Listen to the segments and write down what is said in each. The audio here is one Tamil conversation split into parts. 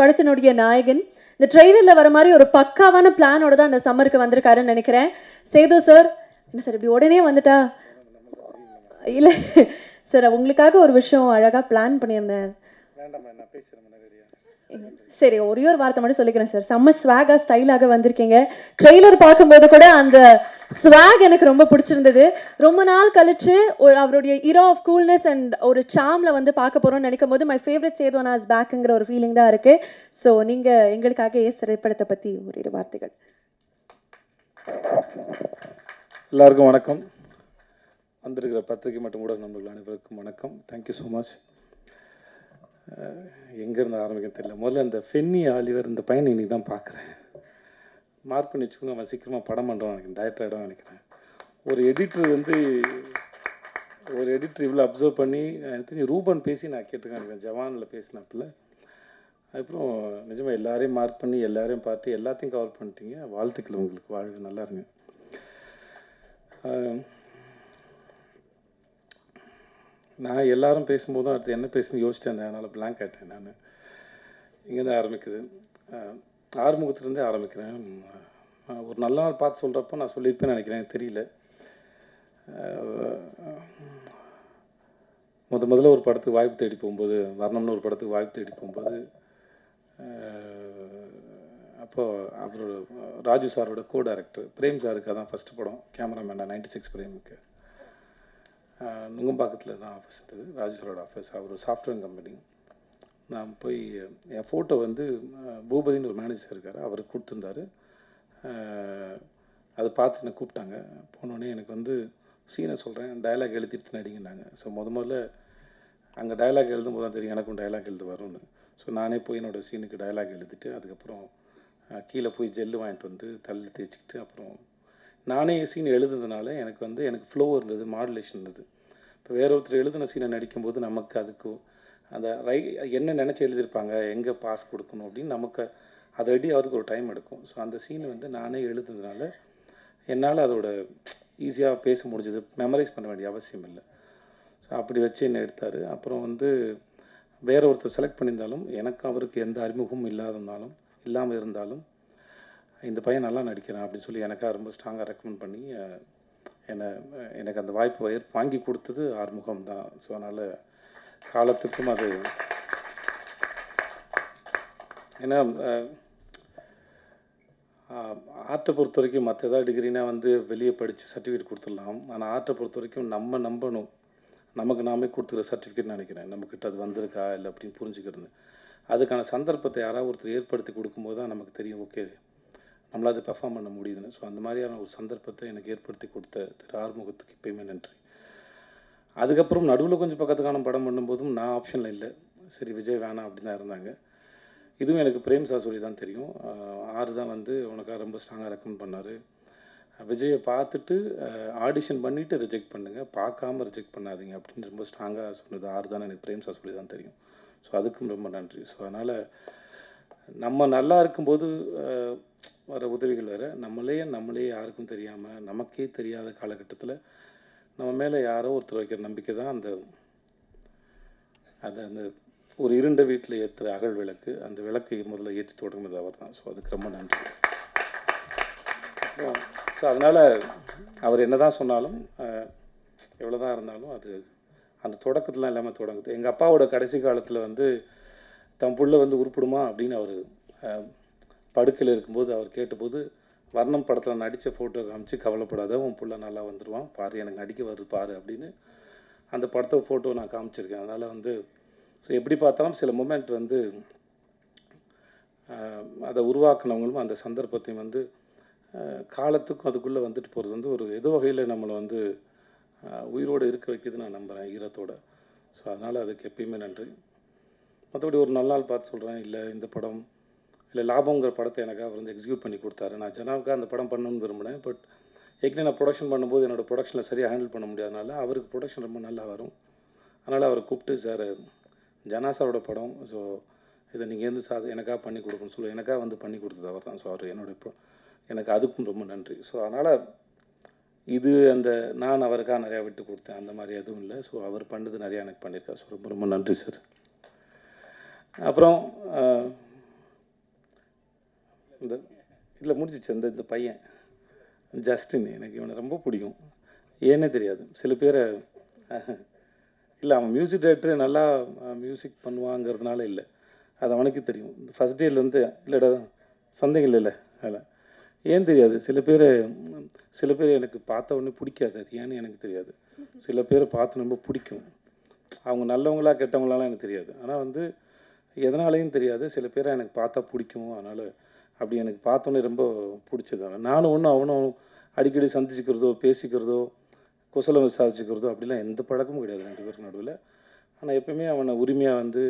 படத்தினுடைய நாயகன். இந்த ட்ரெய்லரில் வர மாதிரி ஒரு பக்காவான பிளானோட தான் அந்த சம்மருக்கு வந்திருக்காருன்னு நினைக்கிறேன். சேது சார் என்ன சார் இப்படி உடனே வந்துட்டா? இல்லை சார் உங்களுக்காக ஒரு விஷயம் அழகாக பிளான் பண்ணியிருந்தேன். சரி ஒரே ஒரு வார்த்தை மட்டும் சொல்லிக்கிறேன் சார் செம்ம ஸ்வாகா ஸ்டைலாக வந்திருக்கீங்க. ட்ரெய்லர் பார்க்கும்போது கூட அந்த ஸ்வாக் எனக்கு ரொம்ப பிடிச்சிருந்தது. ரொம்ப நாள் கழிச்சு ஒரு அவருடைய இரோ ஆஃப் கூல்னஸ் அண்ட் ஒரு சாம்ல வந்து பார்க்க போறோம்னு நினைக்கும் போது மை ஃபேவரட் சேதுவன் ஆஸ் பேக்குங்கிற ஒரு ஃபீலிங் தான் இருக்கு. ஸோ நீங்க எங்களுக்காக ஏ திரைப்படத்தை பத்தி ஒரு இரு வார்த்தைகள்? எல்லாருக்கும் வணக்கம். வந்திருக்கிற பத்திரிகை மட்டும் கூட நம்மளுக்கு அனைவருக்கும் வணக்கம். தேங்க்யூ ஸோ மச் எங்கேருந்து ஆரம்பிக்க தெரியல. முதல்ல இந்த ஃபென்னி ஆலிவர் இந்த பையனை இன்றைக்கி தான் பார்க்குறேன். மார்க் பண்ணி வச்சுக்கோங்க அவன் சீக்கிரமாக படம் பண்ணுறான் நினைக்கிறேன் டைரக்டர் ஆகிடும் நினைக்கிறேன். ஒரு எடிட்டர் வந்து ஒரு எடிட்டர் இவ்வளோ அப்சர்வ் பண்ணி தெரிஞ்சு ரூபன் பேசி நான் கேட்டிருக்கேன் ஜவானில் பேசினாப்புல. அதுக்கப்புறம் நிஜமாக எல்லாரையும் மார்க் பண்ணி எல்லாரையும் பார்த்து எல்லாத்தையும் கவர் பண்ணிட்டீங்க. வாழ்த்துக்கள் உங்களுக்கு வாழ்வு நல்லா இருங்க. நான் எல்லாரும் பேசும்போது அடுத்து என்ன பேசுன்னு யோசிச்சிட்டேன் இருந்தேன். அதனால் பிளாங்க் ஆகிட்டேன் நான். இங்கேருந்து ஆரம்பிக்குது. ஆறுமுகத்துலேருந்தே ஆரம்பிக்கிறேன். ஒரு நல்ல நாள் பார்த்து சொல்கிறப்போ நான் சொல்லியிருப்பேன்னு நினைக்கிறேன். தெரியல. முத முதல்ல ஒரு படத்துக்கு வாய்ப்பு தேடி போகும்போது வரணும்னு ஒரு படத்துக்கு வாய்ப்பு தேடி போகும்போது அப்போது அவர் ராஜு சாரோட கோ டைரக்டர் பிரேம் சாருக்கு அதான் ஃபஸ்ட்டு படம். கேமராமேனாக நைன்டி சிக்ஸ் பிரேமுக்கு. நுங்கம்பாக்கத்தில் தான் ஆஃபீஸ் இருந்தது. ராஜேஸ்வரோட ஆஃபீஸ் அவர் சாஃப்ட்வேர் கம்பெனி நான் போய் என் ஃபோட்டோ வந்து பூபதின்னு ஒரு மேனேஜர் இருக்கார். அவர் கொடுத்துருந்தாரு. அதை பார்த்து என்னை கூப்பிட்டாங்க. போனோடனே எனக்கு வந்து சீனை சொல்கிறேன் டயலாக் எழுதிட்டு நடிங்கினாங்க ஸோ முத முதல்ல அங்கே டயலாக் எழுதும்போது தான் தெரியும். எனக்கும் டயலாக் எழுத வரும்னு. ஸோ நானே போய் என்னோடய சீனுக்கு டயலாக் எழுதிட்டு அதுக்கப்புறம் கீழே போய் ஜெல்லு வாங்கிட்டு வந்து தள்ளி தேய்ச்சிக்கிட்டு அப்புறம் நானே சீன் எழுதுனதுனால எனக்கு வந்து எனக்கு ஃப்ளோ இருந்தது மாடுலேஷன் இருந்தது. இப்போ வேற ஒருத்தர் எழுதின சீனை நடிக்கும்போது நமக்கு அதுக்கு அந்த ரை என்ன நினச்சி எழுதியிருப்பாங்க எங்கே பாஸ் கொடுக்கணும் அப்படின்னு நமக்கு அதை ரெடி ஆகிறதுக்கு ஒரு டைம் எடுக்கும். ஸோ அந்த சீன் வந்து நானே எழுதுனதுனால என்னால் அதோட ஈஸியாக பேச முடிஞ்சது. மெமரைஸ் பண்ண வேண்டிய அவசியம் இல்லை. ஸோ அப்படி வச்சு என்ன எடுத்தார். அப்புறம் வந்து வேற ஒருத்தர் செலக்ட் பண்ணியிருந்தாலும் எனக்கு அவருக்கு எந்த அறிமுகமும் இல்லாதனாலும் இல்லாமல் இருந்தாலும் இந்த பையன் நல்லா நடிக்கிறான் அப்படின்னு சொல்லி எனக்காக ரொம்ப ஸ்ட்ராங்காக ரெக்கமெண்ட் பண்ணி என்னை எனக்கு அந்த வாய்ப்பு வாங்கி கொடுத்தது ஆறுமுகம் தான். ஸோ அதனால் காலத்துக்கும் அது ஏன்னா ஆர்ட்டை பொறுத்த வரைக்கும் மற்ற ஏதாவது டிகிரினா வந்து வெளியே படித்து சர்டிஃபிகேட் கொடுத்துடலாம். ஆனால் ஆர்ட்டை பொறுத்த வரைக்கும் நம்ம நம்பணும். நமக்கு நாமே கொடுத்துக்கிற சர்டிஃபிகேட் நினைக்கிறேன். நம்மக்கிட்ட அது வந்திருக்கா இல்லை அப்படின்னு புரிஞ்சுக்கிறது அதுக்கான சந்தர்ப்பத்தை யாராவது ஒருத்தர் ஏற்படுத்தி கொடுக்கும்போது தான் நமக்கு தெரியும் ஓகே நம்மளால் அதை பெர்ஃபார்ம் பண்ண முடியுதுன்னு. ஸோ அந்த மாதிரியான ஒரு சந்தர்ப்பத்தை எனக்கு ஏற்படுத்தி கொடுத்த திரு ஆறுமுகத்துக்கு எப்பயுமே நன்றி. அதுக்கப்புறம் நடுவில் கொஞ்சம் பக்கத்துக்கான படம் பண்ணும்போதும் நான் ஆப்ஷனில் இல்லை. சரி விஜய் வேணாம் அப்படின்னு தான் இருந்தாங்க. இதுவும் எனக்கு பிரேம் சார் சொல்லி தான் தெரியும். ஆறு தான் வந்து உனக்காக ரொம்ப ஸ்ட்ராங்காக ரெக்கமெண்ட் பண்ணார். விஜயை பார்த்துட்டு ஆடிஷன் பண்ணிவிட்டு ரிஜெக்ட் பண்ணுங்கள் பார்க்காம ரிஜெக்ட் பண்ணாதீங்க அப்படின்னு ரொம்ப ஸ்ட்ராங்காக சொன்னது ஆறு தான் எனக்கு பிரேம் சார் சொல்லி தான் தெரியும். ஸோ அதுக்கும் ரொம்ப நன்றி. ஸோ அதனால் நம்ம நல்லா இருக்கும்போது வர உதவிகள் வேறு. நம்மளே நம்மளே யாருக்கும் தெரியாமல் நமக்கே தெரியாத காலகட்டத்தில் நம்ம மேலே யாரோ ஒருத்தர் வைக்கிற நம்பிக்கை தான் அந்த அது அந்த ஒரு இருண்ட வீட்டில் ஏற்றுற அகல் விளக்கு அந்த விளக்கை முதல்ல ஏற்றி தொடங்குனது அவர் தான். ஸோ அதுக்கு ரொம்ப நன்றி. ஸோ அதனால் அவர் என்ன தான் சொன்னாலும் எவ்வளோ தான் இருந்தாலும் அது அந்த தொடக்கத்துலாம் இல்லாமல் தொடங்குது. எங்கள் அப்பாவோட கடைசி காலத்தில் வந்து தம் புள்ள வந்து உருப்பிடுமா அப்படின்னு அவர் படுக்கையில் இருக்கும்போது அவர் கேட்டபோது வர்ணம் படத்தில் நடித்த ஃபோட்டோ காமிச்சு கவலைப்படாத உன் பிள்ளை நல்லா வந்துடுவான் பாரு எனக்கு நடிக்க வருது பாரு அப்படின்னு அந்த படத்தை ஃபோட்டோ நான் காமிச்சிருக்கேன். அதனால் வந்து ஸோ எப்படி பார்த்தாலும் சில மூமெண்ட் வந்து அதை உருவாக்குனவங்களும் அந்த சந்தர்ப்பத்தையும் வந்து காலத்துக்கும் அதுக்குள்ளே வந்துட்டு போகிறது வந்து ஒரு எது வகையில் நம்மளை வந்து உயிரோடு இருக்க வைக்கிது நான் நம்புகிறேன் ஈரத்தோட. ஸோ அதனால் அதுக்கு எப்பயுமே நன்றி. மற்றபடி ஒரு நல்ல நாள் பார்த்து சொல்கிறேன் இல்லை இந்த படம் இல்லை லாபங்கிற படத்தை எனக்கு அவர் வந்து எக்ஸிக்யூட் பண்ணி கொடுத்தாரு. நான் ஜனாவுக்காக அந்த படம் பண்ணணும்னு விரும்பினேன். பட் ஏற்கனவே நான் ப்ரொடக்ஷன் பண்ணும்போது என்னோடய ப்ரொடக்ஷனில் சரியாக ஹேண்டில் பண்ண முடியாதனால அவருக்கு ப்ரொடக்ஷன் ரொம்ப நல்லா வரும். அதனால் அவரை கூப்பிட்டு சார் ஜனா சாரோட படம் ஸோ இதை நீங்கள் வந்து சா எனக்காக பண்ணி கொடுக்கணும்னு சொல்லி. எனக்காக வந்து பண்ணி கொடுத்தது அவர் தான். ஸோ அவர் என்னோட எனக்கு அதுக்கும் ரொம்ப நன்றி. ஸோ அதனால் இது அந்த நான் அவருக்காக நிறையா விட்டு கொடுத்தேன். அந்த மாதிரி எதுவும் இல்லை. ஸோ அவர் பண்ணது நிறையா எனக்கு பண்ணியிருக்கார். ஸோ ரொம்ப ரொம்ப நன்றி சார். அப்புறம் இந்த இல்லை முடிஞ்சிச்சு. அந்த இந்த பையன் ஜஸ்டின் எனக்கு இவனை ரொம்ப பிடிக்கும். ஏன்னே தெரியாது. சில பேரை இல்லை அவன் மியூசிக் டைரக்டர் நல்லா மியூசிக் பண்ணுவாங்கிறதுனால இல்லை. அது அவனுக்கு தெரியும். ஃபஸ்ட் டேலேருந்து இல்லைடா சந்தேகம் இல்லைல்ல அதில் ஏன் தெரியாது? சில பேர் சில பேர் எனக்கு பார்த்த உடனே பிடிக்காது. அது ஏன்னு எனக்கு தெரியாது. சில பேரை பார்த்து ரொம்ப பிடிக்கும். அவங்க நல்லவங்களா கெட்டவங்களாலாம் எனக்கு தெரியாது. ஆனால் வந்து எதனாலையும் தெரியாது. சில பேரை எனக்கு பார்த்தா பிடிக்கும். அதனால் அப்படி எனக்கு பார்த்தோன்னே ரொம்ப பிடிச்சது நானும் ஒன்றும் அவனும் அடிக்கடி சந்திச்சுக்கிறதோ பேசிக்கிறதோ குசலம் விசாரிச்சுக்கிறதோ அப்படிலாம் எந்த பழக்கமும் கிடையாது ரெண்டு பேருக்கு நடுவில். ஆனால் எப்பயுமே அவனை உரிமையாக வந்து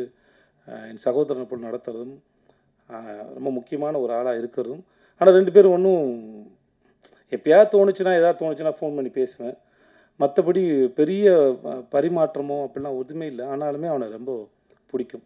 என் சகோதரனை போல் நடத்துறதும் ரொம்ப முக்கியமான ஒரு ஆளாக இருக்கிறதும் ஆனால் ரெண்டு பேரும் ஒன்றும் எப்பயாவது தோணுச்சுன்னா எதாவது தோணுச்சுன்னா ஃபோன் பண்ணி பேசுவேன். மற்றபடி பெரிய பரிமாற்றமோ அப்படிலாம் ஒன்றுமே இல்லை. ஆனாலுமே அவனை ரொம்ப பிடிக்கும்.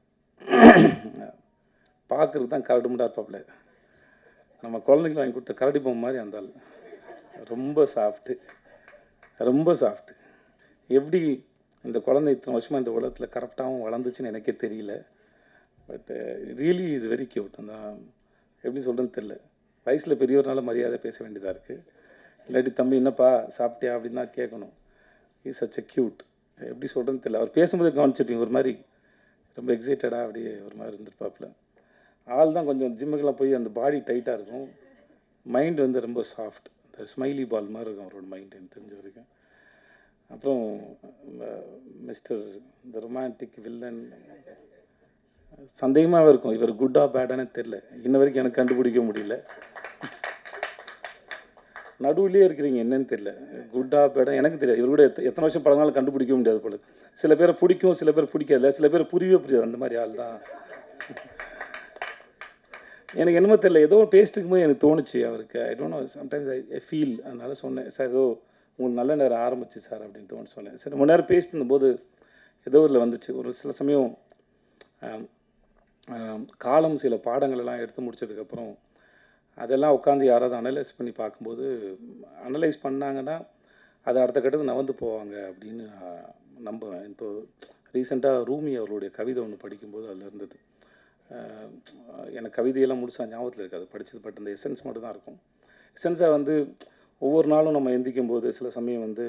பார்க்குறது தான் கரடு முண்டா இருப்பாப்புல நம்ம குழந்தைங்க வாங்கி கொடுத்த கரடி பொம்மை மாதிரி அந்த ஆள். ரொம்ப சாஃப்ட்டு ரொம்ப சாஃப்ட்டு எப்படி இந்த குழந்தை இத்தனை வருஷமாக இந்த உலகத்தில் கரெக்டாகவும் வளர்ந்துச்சுன்னு எனக்கே தெரியல. But really is very cute அந்த எப்படி சொல்கிறேன்னு தெரில வயசில் பெரியவர்னால மரியாதை பேச வேண்டியதாக இருக்குது இல்லாட்டி தம்பி என்னப்பா சாப்பிட்டியா? அப்படின்னு தான் கேட்கணும் இஸ் சச் அ க்யூட் எப்படி சொல்கிறேன்னு தெரியல. அவர் பேசும்போது கவனிச்சிருப்பீங்க ஒரு மாதிரி ரொம்ப எக்ஸைட்டடாக அப்படியே ஒரு மாதிரி இருந்திருப்பாப்புல. ஆள் தான் கொஞ்சம் ஜிம்முக்கெல்லாம் போய் அந்த பாடி டைட்டாக இருக்கும். மைண்டு வந்து ரொம்ப சாஃப்ட் இந்த ஸ்மைலி பால் மாதிரி இருக்கும் அவரோட மைண்ட் எனக்கு தெரிஞ்ச வரைக்கும். அப்புறம் மிஸ்டர் இந்த ரொமான்டிக் வில்லன் சந்தேகமாகவே இருக்கும். இவர் குட்டா பேடானே தெரில இன்ன வரைக்கும் எனக்கு கண்டுபிடிக்க முடியல. நடுவிலே இருக்கிறீங்க. என்னன்னு தெரியல. குட்டா பேடா எனக்கு தெரியாது இவர் கூட எத்த- எத்தனை வருஷம் பழங்காலும் கண்டுபிடிக்க முடியாது போல. சில பேரை பிடிக்கும் சில பேர் பிடிக்காதுல. சில பேர் புரியவே புரியாது. அந்த மாதிரி ஆள் தான். எனக்கு என்னமோ தெரியல. ஏதோ பேசிட்டு போது எனக்கு தோணுச்சு அவருக்கு. I don't know sometimes I feel அதனால சொன்னேன். சார் ஏதோ உங்களுக்கு நல்ல நேரம் ஆரம்பிச்சு சார் அப்படின்னு தோணு சொன்னேன். சரி ரொம்ப நேரம் பேசிட்டு இருந்தபோது ஏதோ இதில் வந்துச்சு. ஒரு சில சமயம் காலம் சில பாடங்கள் எல்லாம் எடுத்து முடிச்சதுக்கப்புறம் அதெல்லாம் உட்காந்து யாராவது அனலைஸ் பண்ணி பார்க்கும்போது அனலைஸ் பண்ணாங்கன்னா அது அடுத்த கட்டத்துக்கு நவந்து போவாங்க அப்படின்னு நம்புவேன். இப்போ ரீசெண்டாக ரூமி அவருடைய கவிதை ஒன்று படிக்கும்போது அதில் இருந்தது. எனக்கு கவிதையெல்லாம் முடிச்சா ஞாபகத்தில் இருக்காது. படித்தது பட் அந்த எசன்ஸ் மட்டும் தான் இருக்கும் எசன்ஸாக வந்து ஒவ்வொரு நாளும் நம்ம எந்திக்கும் போது சில சமயம் வந்து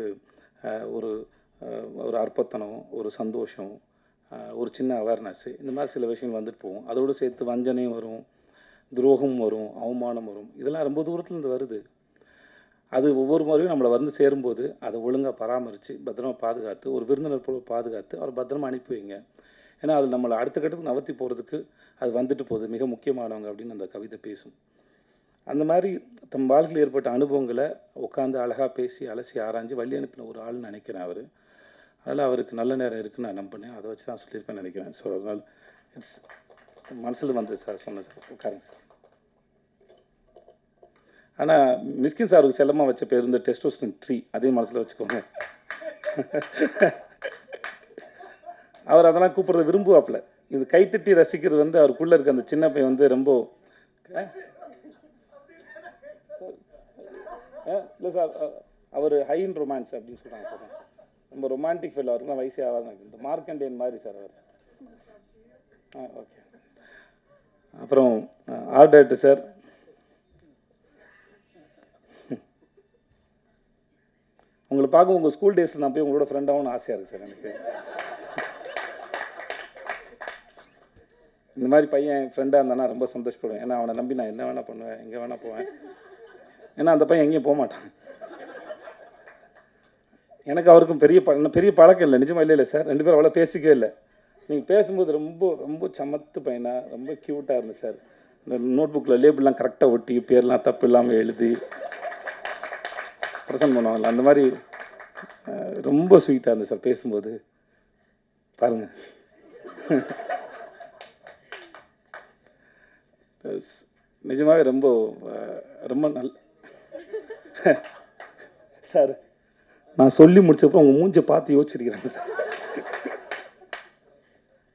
ஒரு ஒரு அற்பத்தனம் ஒரு சந்தோஷம் ஒரு சின்ன அவேர்னஸ் இந்த மாதிரி சில விஷயங்கள் வந்துட்டு போகும். அதோடு சேர்த்து வஞ்சனையும் வரும். துரோகம் வரும் அவமானம் வரும். இதெல்லாம் ரொம்ப தூரத்துலேருந்து வருது. அது ஒவ்வொரு முறையும் நம்மளை வந்து சேரும்போது அதை ஒழுங்காக பராமரித்து பத்திரமா பாதுகாத்து ஒரு விருந்தினர் போல பாதுகாத்து அவர் பத்திரமா அனுப்பி வைங்க. ஏன்னா அது நம்மளை அடுத்த கட்டத்துக்கு நவர்த்தி போகிறதுக்கு அது வந்துட்டு போகுது. மிக முக்கியமானவங்க அப்படின்னு அந்த கவிதை பேசும். அந்த மாதிரி தம் வாழ்க்கையில் ஏற்பட்ட அனுபவங்களை உட்காந்து அழகாக பேசி அலசி ஆராய்ஞ்சு வழி அனுப்பின ஒரு ஆள்னு நினைக்கிறேன் அவர். அதனால் அவருக்கு நல்ல நேரம் இருக்குன்னு நான் நம்பினேன் அதை வச்சு தான் சொல்லியிருப்பேன் நினைக்கிறேன். ஸோ அதனால் இட்ஸ் மனசில் வந்து சார் சொன்னேன் சார். உட்காருங்க சார். ஆனால் மிஸ்கின் சாருக்கு செல்லமாக வச்ச பேர் இந்த டெஸ்டோஸ்டன் ட்ரீ அதையும் மனசில் வச்சுக்கோங்க. அவர் அதெல்லாம் கூப்பிட்றத விரும்புவாப்புல. இது கைத்தட்டி ரசிக்கிறது வந்து அவருக்குள்ளே இருக்க அந்த சின்ன பையன் வந்து ரொம்ப இல்லை சார் அவர் ஹை இன் ரொமான்ஸ் அப்படின்னு சொல்கிறாங்க சார். ரொம்ப ரொமான்டிக் ஃபீல் அவருக்குலாம் வயசே ஆகாது இந்த மார்க்கண்டேன் மாதிரி சார் அவர். ஆ ஓகே. அப்புறம் ஆர்டர்ட்டு சார். உங்களை பார்க்க உங்கள் ஸ்கூல் டேஸில் நான் போய் உங்களோட ஃப்ரெண்டாகவும் ஆசையாக இருக்குது சார் எனக்கு. இந்த மாதிரி பையன் ஃப்ரெண்டாக இருந்தானா ரொம்ப சந்தோஷப்படுவேன். ஏன்னா அவனை நம்பி நான் என்ன வேணால் பண்ணுவேன் எங்கே வேணால் போவேன். ஏன்னா அந்த பையன் எங்கேயும் போக மாட்டான். எனக்கு அவருக்கும் பெரிய ப பெரிய பழக்கம் இல்லை. நிஜமா இல்லை இல்லை சார். ரெண்டு பேரும் அவ்வளோ பேசிக்கவே இல்லை. நீங்கள் பேசும்போது ரொம்ப ரொம்ப சமத்து பையனாக ரொம்ப க்யூட்டாக இருந்தது சார். இந்த நோட் புக்கில் லேபிள்லாம் கரெக்டாக ஒட்டி பேர்லாம் தப்பு இல்லாமல் எழுதி ப்ரெசன்ட் பண்ணுவாங்கல்ல அந்த மாதிரி ரொம்ப ஸ்வீட்டாக இருந்தது சார் பேசும்போது. பாருங்கள் நிஜமாகவே ரொம்ப ரொம்ப நல் சார் நான் சொல்லி முடிச்சப்போ உங்கள் மூஞ்சை பார்த்து யோசிச்சிருக்கிறேன் சார்.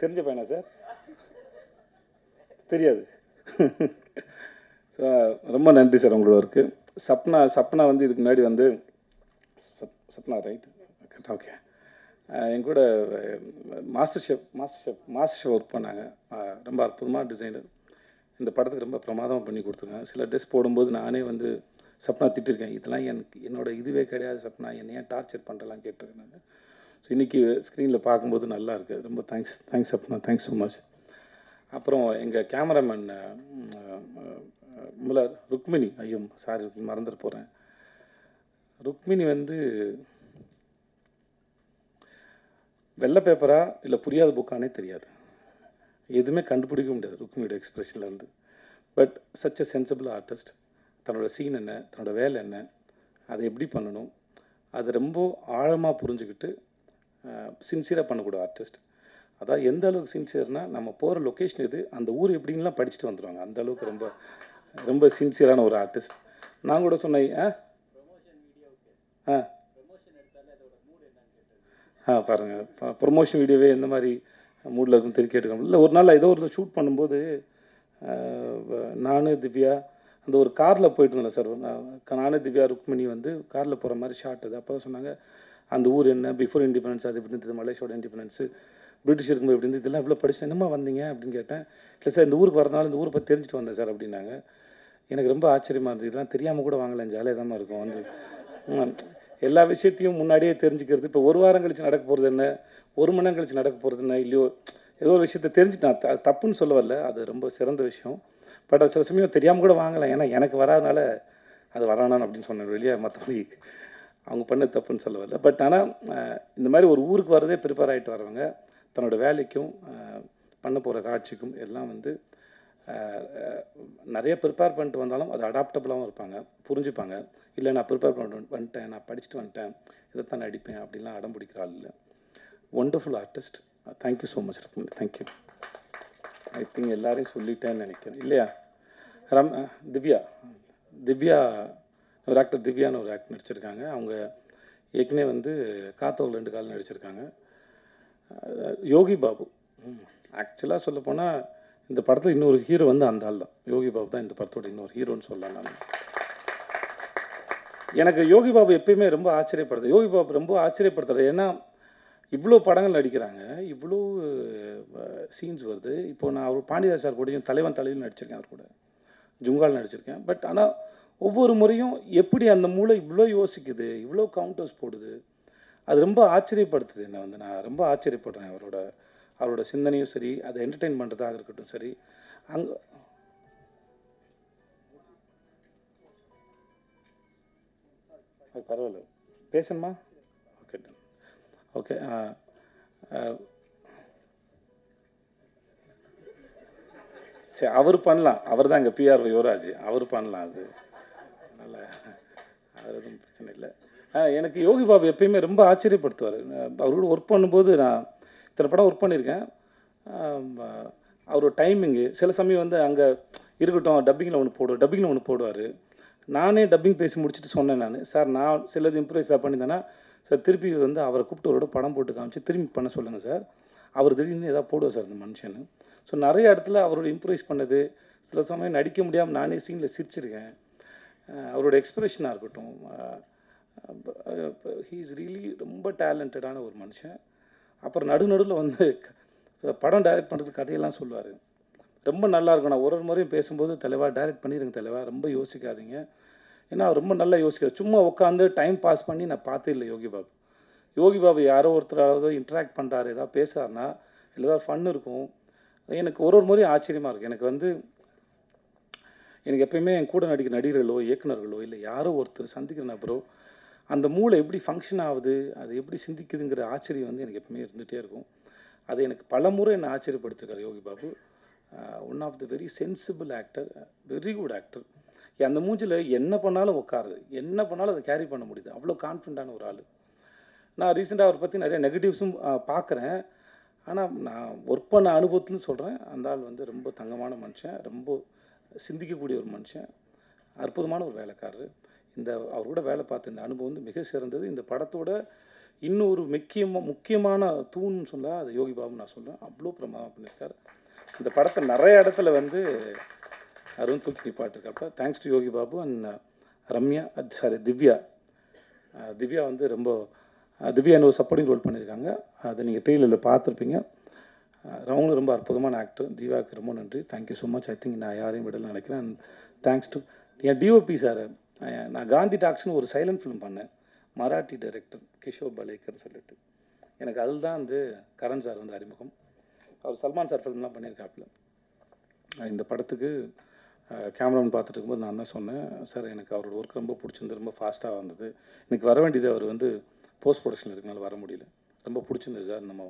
தெரிஞ்ச பையனா சார்? தெரியாது. ரொம்ப நன்றி சார் உங்களோட ஒர்க்கு. சப்னா சப்னா வந்து இதுக்கு முன்னாடி வந்து சப் சப்னா ரைட் ஓகே என் கூட master chef master chef master chef work பண்ணாங்க. ரொம்ப அற்புதமாக டிசைனர். இந்த படத்துக்கு ரொம்ப பிரமாதமாக பண்ணி கொடுத்துருங்க சில ட்ரெஸ் போடும்போது நானே வந்து சப்னா திட்டிருக்கேன். இதெல்லாம் எனக்கு என்னோட இதுவே கிடையாது சப்னா. என்னையே டார்ச்சர் பண்ணுறலாம் கேட்டிருக்கேன் நான். ஸோ இன்றைக்கி ஸ்க்ரீனில் பார்க்கும்போது நல்லா இருக்குது ரொம்ப தேங்க்ஸ் தேங்க்ஸ் அப்பனா தேங்க்ஸ் ஸோ மச் அப்புறம் எங்கள் கேமராமேன் முலர் ருக்மிணி ஐயோ சாரி மறந்துட்டு போகிறேன் ருக்மிணி வந்து வெள்ளை பேப்பரா இல்லை புரியாத புக்கானே தெரியாது. எதுவுமே கண்டுபிடிக்க முடியாது ருக்மினியோட எக்ஸ்ப்ரெஷன்லேருந்து but such a sensible artist தன்னோட சீன் என்ன தன்னோட வேலை என்ன அதை எப்படி பண்ணணும் அதை ரொம்ப ஆழமாக புரிஞ்சுக்கிட்டு சின்சியராக பண்ணக்கூடிய ஆர்டிஸ்ட் அதான் எந்த அளவுக்கு சின்சியர்னால் நம்ம போகிற லொக்கேஷன் இது அந்த ஊர் எப்படின்லாம் படிச்சுட்டு வந்துடுவாங்க அந்த அளவுக்கு ரொம்ப ரொம்ப சின்சியரான ஒரு ஆர்டிஸ்ட் நான் கூட சொன்னேன் ஆ ஆ ஆ பாருங்கள் ப்ரொமோஷன் வீடியோவே எந்த மாதிரி மூடில் இருக்குன்னு தெரிய கேட்டுக்கணும் இல்லை ஒரு நாள் ஏதோ ஒரு ஷூட் பண்ணும்போது நான் திவ்யா அந்த ஒரு காரில் போயிட்டு இருந்தேன் சார் நான் நானு திவ்யா ருக்மணி வந்து காரில் போகிற மாதிரி ஷாட் அது. அப்போ தான் சொன்னாங்க அந்த ஊர் என்ன பிஃபோர் இண்டிபெண்டன்ஸ் அது எப்படி இருந்தது மலேசியோட இண்டிபெண்டன்ஸு பிரிட்டிஷ் இருக்கும்போது எப்படி இருந்தது? இதெல்லாம் இவ்வளோ படிச்சு என்னமா வந்தீங்க? அப்படின்னு கேட்டேன். இல்லை சார் இந்த ஊருக்கு வரனால இந்த ஊரை பற்றி தெரிஞ்சுட்டு வந்தேன் சார் அப்படின்னாங்க. எனக்கு ரொம்ப ஆச்சரியமாக இருந்தது. இதெல்லாம் தெரியாமல் கூட வாங்கலாம் ஜாலியாக தான் இருக்கும். வந்து எல்லா விஷயத்தையும் முன்னாடியே தெரிஞ்சுக்கிறது. இப்போ ஒரு வாரம் கழித்து நடக்க போகிறது என்ன? ஒரு மணி நேரம் கழிச்சு நடக்க போகிறது என்ன? இல்லையோ ஏதோ ஒரு விஷயத்தை தெரிஞ்சுட்டேன் அது தப்புன்னு சொல்ல வரல அது ரொம்ப சிறந்த விஷயம். பட் அது சில சமயம் தெரியாமல் கூட வாங்கலாம் ஏன்னா எனக்கு வராதனால அது வரானான் அப்படின்னு சொன்னேன். வெளியே மற்றபடி அவங்க பண்ண தப்புன்னு சொல்ல வரல. பட் ஆனால் இந்த மாதிரி ஒரு ஊருக்கு வரதே ப்ரிப்பேர் ஆகிட்டு வரவங்க தன்னோட வேலைக்கும் பண்ண போகிற காட்சிக்கும் எல்லாம் வந்து நிறைய ப்ரிப்பேர் பண்ணிட்டு வந்தாலும் அது அடாப்டபுளாகவும் இருப்பாங்க புரிஞ்சுப்பாங்க. இல்லை நான் ப்ரிப்பேர் பண்ணிட்டு வந்துட்டேன் நான் படிச்சுட்டு வந்துட்டேன் இதைத்தான் நடிப்பேன் அப்படிலாம் அடம் பிடிக்கிற ஆள் இல்லை. Wonderful artist thank you so much ரத்மன் thank you I think எல்லாரையும் சொல்லிட்டேன்னு நினைக்கிறேன். இல்லையா? ரம் திவ்யா. திவ்யா ஒரு ஆக்டர் திவ்யான்னு ஒரு ஆக்டர் நடிச்சிருக்காங்க. அவங்க ஏற்கனவே வந்து காத்தோல் ரெண்டு கால் நடிச்சிருக்காங்க. யோகி பாபு. ஆக்சுவலாக சொல்லப்போனால் இந்த படத்தில் இன்னொரு ஹீரோ வந்து அந்த ஆள் தான். யோகி பாபு தான் இந்த படத்தோட இன்னொரு ஹீரோன்னு சொல்லலாம் நான். எனக்கு யோகி பாபு எப்பயுமே ரொம்ப ஆச்சரியப்படுது. யோகி பாபு ரொம்ப ஆச்சரியப்படுத்துறது ஏன்னா இவ்வளோ படங்கள் நடிக்கிறாங்க. இவ்வளோ சீன்ஸ் வருது. இப்போ நான் அவர் பாண்டியராஜ் சார் கூடயும் தலைவன் தலையில் நடிச்சிருக்கேன் அவர் கூட. ஜுங்கால் நடிச்சிருக்கேன். பட் ஆனால் ஒவ்வொரு முறையும் எப்படி அந்த மூளை இவ்வளோ யோசிக்குது இவ்வளோ கவுண்டர்ஸ் போடுது அது ரொம்ப ஆச்சரியப்படுத்துது. என்னை வந்து நான் ரொம்ப ஆச்சரியப்படுறேன் அவரோட அவரோட சிந்தனையும் சரி அதை என்டர்டெயின் பண்ணுறதாக இருக்கட்டும் சரி. அங்கே பரவாயில்ல. பேசணுமா? ஓகே ஓகே சரி அவர் பண்ணலாம். அவர் தான் இங்கே பிஆர் யுவராஜ். அவர் பண்ணலாம் அது. அது எதுவும் பிரச்சனை இல்லை. எனக்கு யோகி பாபு எப்பயுமே ரொம்ப ஆச்சரியப்படுத்துவார். அவரோட ஒர்க் பண்ணும்போது நான் இத்தனை படம் ஒர்க் பண்ணியிருக்கேன். அவரோட டைமிங்கு சில சமயம் வந்து அங்கே இருக்கட்டும் டப்பிங்கில் ஒன்று போடுவார் டப்பிங்கில் ஒன்று போடுவார். நானே டப்பிங் பேசி முடிச்சுட்டு சொன்னேன் நான். சார் நான் சிலது இம்ப்ரூவைஸ் பண்ணியிருந்தேன்னா சார் திருப்பி வந்து அவரை கூப்பிட்டு அவரோட படம் போட்டு காமிச்சு திரும்பி பண்ண சொல்லுங்கள் சார். அவர் திடீர்னு எதாவது போடுவார் சார் இந்த மனுஷன் ஸோ நிறைய இடத்துல அவரோட இம்ப்ரூவைஸ் பண்ணது சில சமயம் நடிக்க முடியாமல் நானே சீனில் சிரிச்சிருக்கேன். அவரோட எக்ஸ்பிரஷனாக இருக்கட்டும் ஹீ இஸ் ரியலி ரொம்ப டேலண்டடான ஒரு மனுஷன். அப்புறம் நடு நடுவில் வந்து படம் டைரக்ட் பண்ணுறது கதையெல்லாம் சொல்லுவார். ரொம்ப நல்லாயிருக்கும் நான் ஒரு ஒரு முறையும் பேசும்போது தலைவா டைரக்ட் பண்ணிடுங்க தலைவா ரொம்ப யோசிக்காதீங்க. ஏன்னா அவர் ரொம்ப நல்லா யோசிக்கிறார். சும்மா உட்காந்து டைம் பாஸ் பண்ணி நான் பார்த்தே இல்லை யோகி பாபு. யோகி பாபு யாரோ ஒருத்தராவது இன்ட்ராக்ட் பண்ணுறாரு ஏதாவது பேசுகிறாருன்னா இல்லை ஏதாவது ஃபன் இருக்கும். எனக்கு ஒரு ஒரு முறையும் ஆச்சரியமாக இருக்குது எனக்கு வந்து எனக்கு எப்பயுமே என் கூட நடிக்கிற நடிகர்களோ இயக்குனர்களோ இல்லை யாரோ ஒருத்தர் சந்திக்கிற நபரோ அந்த மூளை எப்படி ஃபங்க்ஷன் ஆகுது அது எப்படி சிந்திக்குதுங்கிற ஆச்சரியம் வந்து எனக்கு எப்பவுமே இருந்துகிட்டே இருக்கும். அது எனக்கு பல முறை என்னை ஆச்சரியப்படுத்திருக்கார் Yogi Babu. One of the very sensible actor very good actor அந்த மூஞ்சில் என்ன பண்ணாலும் உட்காருது. என்ன பண்ணாலும் அதை கேரி பண்ண முடியுது. அவ்வளோ கான்ஃபிடண்ட்டான ஒரு ஆள். நான் ரீசெண்டாக அவரை பற்றி நிறைய நெகட்டிவ்ஸும் பார்க்குறேன். ஆனால் நான் ஒர்க் பண்ண அனுபவத்துலையும் சொல்கிறேன் அந்த ஆள் வந்து ரொம்ப தங்கமான மனுஷன். ரொம்ப சிந்திக்கக்கூடிய ஒரு மனுஷன் அற்புதமான ஒரு வேலைக்காரர். இந்த அவர் கூட வேலை பார்த்த இந்த அனுபவம் வந்து மிக சிறந்தது. இந்த படத்தோட இன்னொரு முக்கியமாக முக்கியமான தூண்னு சொன்னால் அது யோகி பாபு நான் சொல்லுவேன் அவ்வளோ பிரமாதம் பண்ணியிருக்காரு. இந்த படத்தை நிறைய இடத்துல வந்து அருண் தூக்கி நிப்பாட்டிருக்கப்ப thanks to Yogi Babu and uh, Ramya uh, sorry Divya. Uh, Divya வந்து ரொம்ப திவ்யா என்ன ஒரு சப்போர்ட்டிங் ரோல் பண்ணியிருக்காங்க. அதை நீங்கள் ட்ரெயிலரில் பார்த்துருப்பீங்க. அவங்களும் ரொம்ப அற்புதமான ஆக்டர் திவ்யாவுக்கு ரொம்ப நன்றி. Thank you so much I think நான் யாரையும் விடல நினைக்கிறேன். அண்ட் தேங்க்ஸ் டு என் டிஓபி சார் நான் காந்தி டாக்ஸ்னு ஒரு சைலண்ட் ஃபிலிம் பண்ணேன். மராட்டி டைரக்டர் கிஷோர் பலேக்கர் சொல்லிட்டு. எனக்கு அதில் தான் வந்து கரண் சார் வந்து அறிமுகம். அவர் சல்மான் சார் ஃபிலிம்லாம் பண்ணியிருக்காப்புல. இந்த படத்துக்கு கேமராமேன் பார்த்துட்டு இருக்கும்போது நான் தான் சொன்னேன். சார் எனக்கு அவரோட ஒர்க் ரொம்ப பிடிச்சிருந்து ரொம்ப ஃபாஸ்ட்டாக வந்தது. எனக்கு வர வேண்டியது அவர் வந்து போஸ்ட் ப்ரொடக்ஷனில் இருக்கனால வர முடியல. ரொம்ப பிடிச்சிருந்தது சார். நம்ம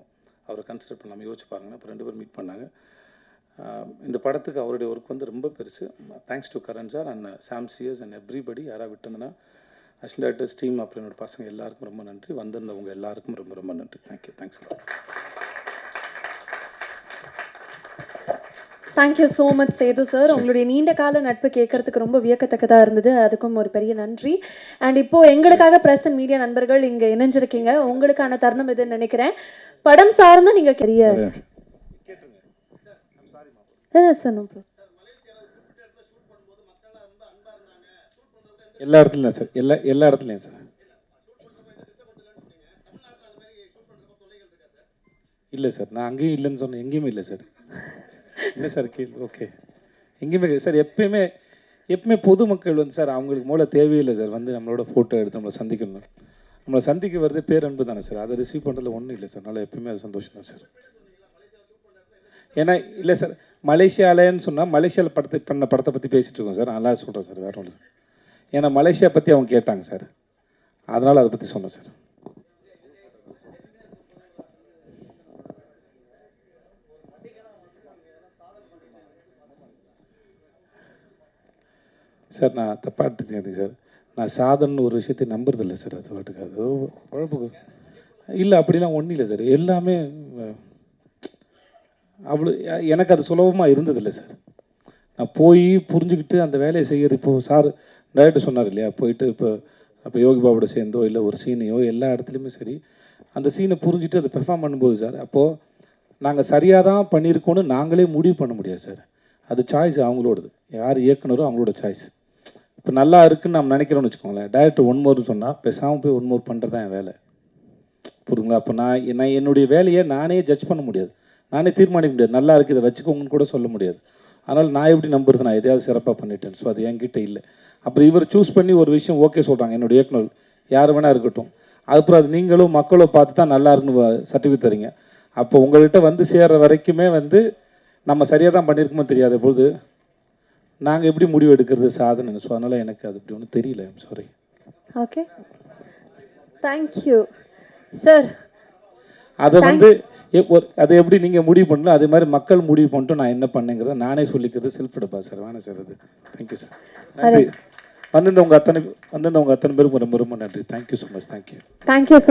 அவரை கன்சிடர் பண்ணாமல் யோசிச்சு பாருங்கன்னா இப்போ ரெண்டு பேரும் மீட் பண்ணாங்க. இந்த படத்துக்கு அவருடைய ஒர்க் வந்து ரொம்ப பெருசு. Thanks to Karan sir and Sam cheers and everybody யாராக விட்டுருந்தனா அசிஸ்டன்ட் டேரக்டர்ஸ் டீம் அப்புறம் என்னோட பசங்க எல்லாருக்கும் ரொம்ப நன்றி. வந்திருந்தவங்க எல்லாருக்கும் ரொம்ப ரொம்ப நன்றி. Thank you thanks thank you so much Sethu sir உங்களுடைய நீண்ட கால நட்பு கேட்கறதுக்கு ரொம்ப வியக்கத்தக்கதாக இருந்தது. அதுக்கும் ஒரு பெரிய நன்றி. அண்ட் இப்போ எங்களுக்காக பிரஸ் அண்ட் மீடியா நண்பர்கள் இங்கே இணைஞ்சிருக்கீங்க. உங்களுக்கான தருணம் இதுன்னு நினைக்கிறேன். படம் சார்ந்து நீங்கள் பெரிய சார். எல்லா இடத்துலையும் சார் எல்லா எல்லா இடத்துலையும் சார் இல்லை சார் நான் அங்கேயும் இல்லைன்னு சொன்னேன். எங்கேயுமே இல்லை சார் இல்லை சார் கேள்வி ஓகே எங்கேயுமே சார் எப்பயுமே எப்பவுமே பொதுமக்கள் வந்து சார் அவங்களுக்கு மூல தேவையில்லை சார் வந்து நம்மளோட ஃபோட்டோ எடுத்து நம்மளை சந்திக்கணும். நம்மளை சந்திக்க வருது பேரன்பு தானே சார். அதை ரிசீவ் பண்ணுறதுல ஒன்றும் இல்லை சார். அதனால் எப்பயுமே அது சந்தோஷம் தான் சார். ஏன்னா இல்லை சார் மலேசியாலன்னு சொன்னால் மலேசியாவில் படத்தை பண்ண படத்தை பற்றி பேசிகிட்டு இருக்கோம் சார். நல்லா சொல்கிறேன் சார் வேற ஒன்று ஏன்னா மலேசியா பற்றி அவங்க கேட்டாங்க சார். அதனால் அதை பற்றி சொன்னேன் சார். சார் நான் தப்பாக எடுத்துக்கிறேன் சார். நான் சாதனை ஒரு விஷயத்தை நம்புறதில்ல சார் அது பாட்டுக்கு. அது குழப்பு இல்லை அப்படிலாம் ஒன்றும் இல்லை சார். எல்லாமே அவ்வளோ எனக்கு அது சுலபமாக இருந்ததில்லை சார். நான் போய் புரிஞ்சுக்கிட்டு அந்த வேலையை செய்கிறது இப்போது சார் டைரக்டர் சொன்னார் இல்லையா போயிட்டு இப்போ அப்போ யோகி பாபோட சேர்ந்தோ இல்லை ஒரு சீனையோ எல்லா இடத்துலையுமே சரி. அந்த சீனை புரிஞ்சுட்டு அதை பெர்ஃபார்ம் பண்ணும்போது சார் அப்போது நாங்கள் சரியாக தான் பண்ணியிருக்கோன்னு நாங்களே முடிவு பண்ண முடியாது சார். அது சாய்ஸ் அவங்களோடது. யார் இயக்குனரோ அவங்களோட சாய்ஸ் இப்போ நல்லா இருக்குன்னு நம்ம நினைக்கிறோம்னு வச்சுக்கோங்களேன். டைரக்டர் ஒன் மோர்னு சொன்னால் பேசாமல் போய் ஒன் மோர் பண்ணுறது தான் என் வேலை. புரிதுங்களா அப்போ நான் நான் என்னுடைய வேலையை நானே ஜட்ஜ் பண்ண முடியாது. நானே தீர்மானிக்க முடியாது. நல்லா இருக்குது இதை வச்சுக்கோங்கன்னு கூட சொல்ல முடியாது. அதனால் நான் எப்படி நம்புறது? நான் எதையாவது சிறப்பாக பண்ணிட்டேன். ஸோ அது என்கிட்ட இல்லை. அப்புறம் இவர் சூஸ் பண்ணி ஒரு விஷயம் ஓகே சொல்கிறாங்க என்னுடைய இயக்குனர் யார் வேணா இருக்கட்டும். அதுக்கப்புறம் அது நீங்களும் மக்களும் பார்த்து தான் நல்லா இருக்குன்னு சர்டிஃபிகேட் தரீங்க. அப்போ உங்கள்கிட்ட வந்து சேர்ற வரைக்குமே வந்து நம்ம சரியாக தான் பண்ணியிருக்கோமோ தெரியாத பொழுது நாங்கள் எப்படி முடிவு எடுக்கிறது சாதனை ஸோ அதனால் எனக்கு அது இப்படி ஒன்றும் தெரியல. சாரி ஓகே தேங்க்யூ சார் அதை வந்து அதை எப்படி நீங்கள் முடிவு பண்ணல அதே மாதிரி மக்கள் முடிவு பண்ணிட்டு நான் என்ன பண்ணேங்கிறத நானே சொல்லிக்கிறது செல்ஃப் எடுப்பா சார் வேணாம் சார் அது. தேங்க்யூ சார் நன்றி. வந்திருந்தவங்க அத்தனை வந்திருந்தவங்க அத்தனை பேருக்கும் ரொம்ப ரொம்ப நன்றி. Thank you so much thank you thank you